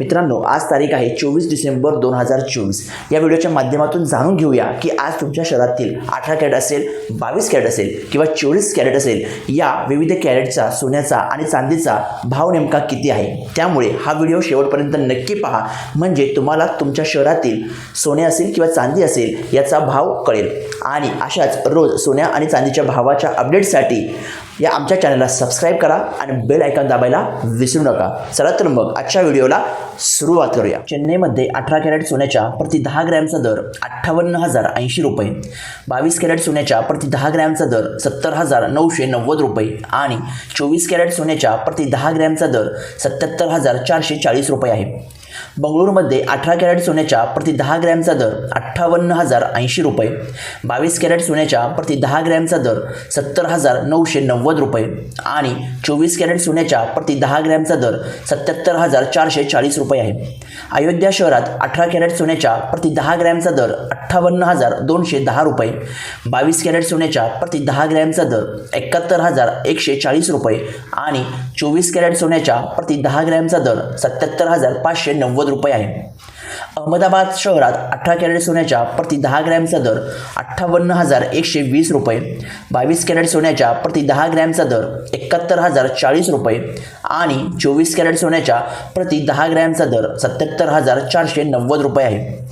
मित्रांनो आज तारीख आहे चोवीस डिसेंबर दोन हजार चोवीस. या व्हिडिओच्या माध्यमातून जाणून घेऊया की आज तुमच्या शहरातील अठरा कॅरेट असेल बावीस कॅरेट असेल किंवा चोवीस कॅरेट असेल या विविध कॅरेटचा सोन्याचा आणि चांदीचा भाव नेमका किती आहे? त्यामुळे हा व्हिडिओ शेवटपर्यंत नक्की पहा. म्हणजे तुम्हाला तुमच्या शहरातील सोने असेल किंवा चांदी असेल याचा भाव कळेल. आणि अशाच रोज सोन्या आणि चांदीच्या भावाच्या अपडेटसाठी या आमच्या चॅनलला सबस्क्राईब करा आणि बेल आयकॉन दाबायला विसरू नका. चला तर मग आजच्या व्हिडिओला सुरुवात करूया. चेन्नईमध्ये अठरा कॅरेट सोन्याच्या प्रति दहा ग्रॅमचा दर अठ्ठावन्न हजार ऐंशी रुपये. बावीस कॅरेट सोन्याच्या प्रति दहा ग्रॅमचा दर सत्तर हजार नऊशे नव्वद रुपये आणि चोवीस कॅरेट सोन्याच्या प्रति दहा ग्रॅमचा दर सत्याहत्तर हजार चारशे चाळीस रुपये आहे. बंगळुरूमध्ये अठरा कॅरेट सोन्याच्या प्रति दहा ग्रॅमचा दर अठ्ठावन्न हजार ऐंशी रुपये. बावीस कॅरेट सोन्याच्या प्रति दहा ग्रॅमचा दर सत्तर हजार नऊशे नव्वद रुपये. आणि चोवीस कॅरेट सोन्याच्या प्रति दहा ग्रॅमचा दर सत्याहत्तर हजार चारशे चाळीस रुपये आहे. अयोध्या शहरात अठरा कॅरेट सोन्याच्या प्रति दहा ग्रॅमचा दर अठ्ठावन्न हजार दोनशे दहा रुपये. बावीस कॅरेट सोन्याच्या प्रति दहा ग्रॅमचा दर एकाहत्तर हजार एकशे चाळीस रुपये आणि चोवीस कॅरेट सोन्याच्या प्रति दहा ग्रॅमचा दर सत्याहत्तर हजार पाचशे नव्वद रुपये आहे. अहमदाबाद शहरात अठरा कॅरेट सोन्याच्या प्रति दहा ग्रॅमचा दर अठ्ठावन्न हजार एकशे वीस रुपये. बावीस कॅरेट सोन्याच्या प्रति दहा ग्रॅमचा दर एकाहत्तर हजार चाळीस रुपये. आणि चोवीस कॅरेट सोन्याच्या प्रति दहा ग्रॅमचा दर सत्याहत्तर हजार चारशे नव्वद रुपये आहे.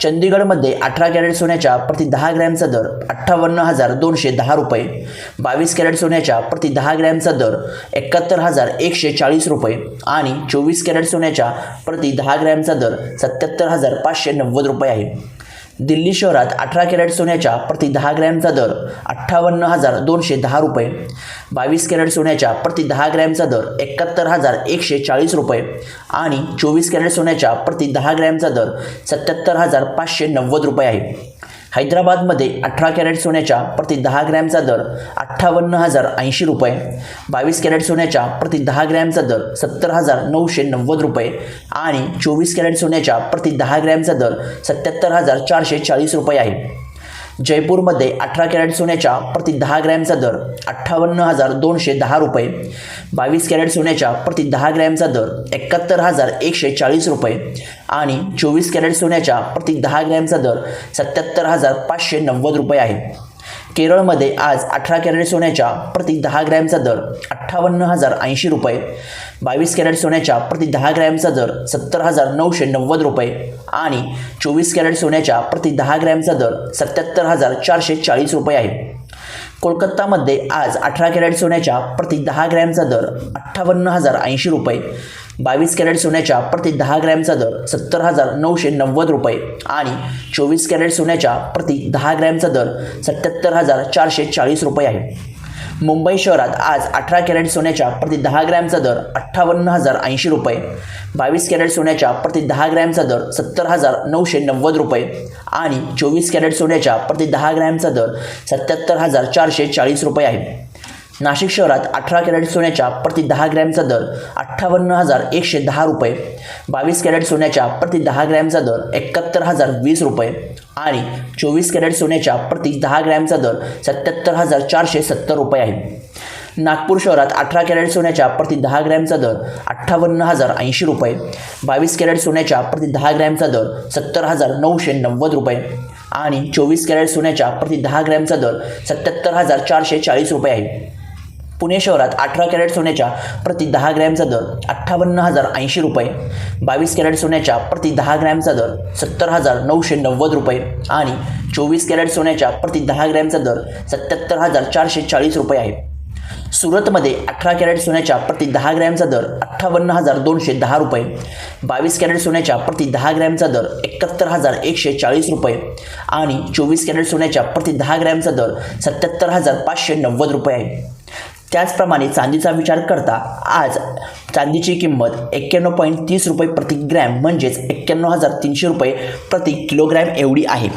चंदीगडमध्ये अठरा कॅरेट सोन्याच्या प्रति दहा ग्रॅमचा दर अठ्ठावन्न हजार दोनशे दहा रुपये. बावीस कॅरेट सोन्याच्या प्रति दहा ग्रॅमचा दर एकाहत्तर हजार एकशे चाळीस रुपये आणि चोवीस कॅरेट सोन्याच्या प्रति दहा ग्रॅमचा दर सत्याहत्तर हजार पाचशे नव्वद रुपये आहे. दिल्ली शहरात अठरा कॅरेट सोन्याच्या प्रति दहा ग्रॅमचा दर अठ्ठावन्न हजार दोनशे दहा रुपये. बावीस कॅरेट सोन्याच्या प्रति दहा ग्रॅमचा दर एकाहत्तर हजार एकशे चाळीस रुपये. आणि चोवीस कॅरेट सोन्याच्या प्रति दहा ग्रॅमचा दर सत्याहत्तर हजार पाचशे नव्वद रुपये आहे. हैदराबादमध्ये अठरा कॅरेट सोन्याच्या प्रति दहा ग्रॅमचा दर अठ्ठावन्न हजार ऐंशी रुपये. बावीस कॅरेट सोन्याच्या प्रति दहा ग्रॅमचा दर सत्तर हजार नऊशे नव्वद रुपये. आणि चोवीस कॅरेट सोन्याच्या प्रति दहा ग्रॅमचा दर सत्याहत्तर हजार चारशे चाळीस रुपये आहे. जयपूरमध्ये अठरा कॅरेट सोन्याच्या प्रति दहा ग्रॅमचा दर अठ्ठावन्न हजार दोनशे दहा रुपये. बावीस कॅरेट सोन्याच्या प्रति दहा ग्रॅमचा दर एकाहत्तर हजार एकशे चाळीस रुपये. आणि चोवीस कॅरेट सोन्याच्या प्रति दहा ग्रॅमचा दर सत्याहत्तर हजार पाचशे नव्वद रुपये आहे. केरळमध्ये आज अठरा कॅरेट सोन्याच्या प्रति दहा ग्रॅमचा दर अठ्ठावन्न हजार ऐंशी रुपये. बावीस कॅरेट सोन्याच्या प्रति दहा ग्रॅमचा दर सत्तर हजार नऊशे नव्वद रुपये. आणि चोवीस कॅरेट सोन्याच्या प्रति दहा ग्रॅमचा दर सत्याहत्तर हजार चारशे चाळीस रुपये आहे. कोलकातामध्ये आज अठरा कॅरेट सोन्याच्या प्रति दहा ग्रॅमचा दर अठ्ठावन्न हजार ऐंशी रुपये. बावीस कॅरेट सोन्याच्या प्रति दहा ग्रॅमचा दर सत्तर हजार नऊशे नव्वद रुपये. आणि चोवीस कॅरेट सोन्याच्या प्रति दहा ग्रॅमचा दर सत्याहत्तर हजार चारशे चाळीस रुपये आहे. मुंबई शहरात आज अठरा कॅरेट सोन्याच्या प्रति दहा ग्रॅमचा दर अठ्ठावन्न हजार ऐंशी रुपये. बावीस कॅरेट सोन्याच्या प्रति दहा ग्रॅमचा दर सत्तर हजार नऊशे नव्वद रुपये. आणि चोवीस कॅरेट सोन्याच्या प्रति दहा ग्रॅमचा दर सत्याहत्तर हजार चारशे चाळीस रुपये आहे. नाशिक शहरात अठरा कॅरेट सोन्याच्या प्रति दहा ग्रॅमचा दर अठ्ठावन्न हजार एकशे दहा रुपये. बावीस कॅरेट सोन्याच्या प्रति दहा ग्रॅमचा दर एकाहत्तर हजार वीस रुपये आणि चोवीस कॅरेट सोन्याच्या प्रति दहा ग्रॅमचा दर सत्याहत्तर हजार चारशे सत्तर रुपये आहे. नागपूर शहरात अठरा कॅरेट सोन्याच्या प्रति दहा ग्रॅमचा दर अठ्ठावन्न हजार ऐंशी रुपये बावीस कॅरेट सोन्याच्या प्रति दहा ग्रॅमचा दर सत्तर हजार नऊशे नव्वद रुपये आणि चोवीस कॅरेट सोन्याच्या प्रति दहा ग्रॅमचा दर सत्याहत्तर हजार चारशे चाळीस रुपये आहे. पुणे शहरात अठरा कॅरेट सोन्याच्या प्रति दहा ग्रॅमचा दर अठ्ठावन्न हजार ऐंशी रुपये बावीस कॅरेट सोन्याच्या प्रति दहा ग्रॅमचा दर सत्तर हजार नऊशे नव्वद रुपये आणि चोवीस कॅरेट सोन्याच्या प्रति दहा ग्रॅमचा दर सत्याहत्तर हजार चारशे चाळीस रुपये आहे. सुरतमध्ये अठरा कॅरेट सोन्याच्या प्रति दहा ग्रॅमचा दर अठ्ठावन्न हजार दोनशे दहा रुपये बावीस कॅरेट सोन्याच्या प्रति दहा ग्रॅमचा दर एकाहत्तर हजार एकशे चाळीस रुपये आणि चोवीस कॅरेट सोन्याच्या प्रति दहा ग्रॅमचा दर सत्याहत्तर हजार पाचशे नव्वद रुपये आहे. त्याचप्रमाणे चांदीचा विचार करता आज चांदीची किंमत एक्क्याण्णव पॉईंट तीस रुपये प्रति ग्रॅम म्हणजेच एक्क्याण्णव हजार तीनशे रुपये प्रति किलोग्रॅम एवढी आहे.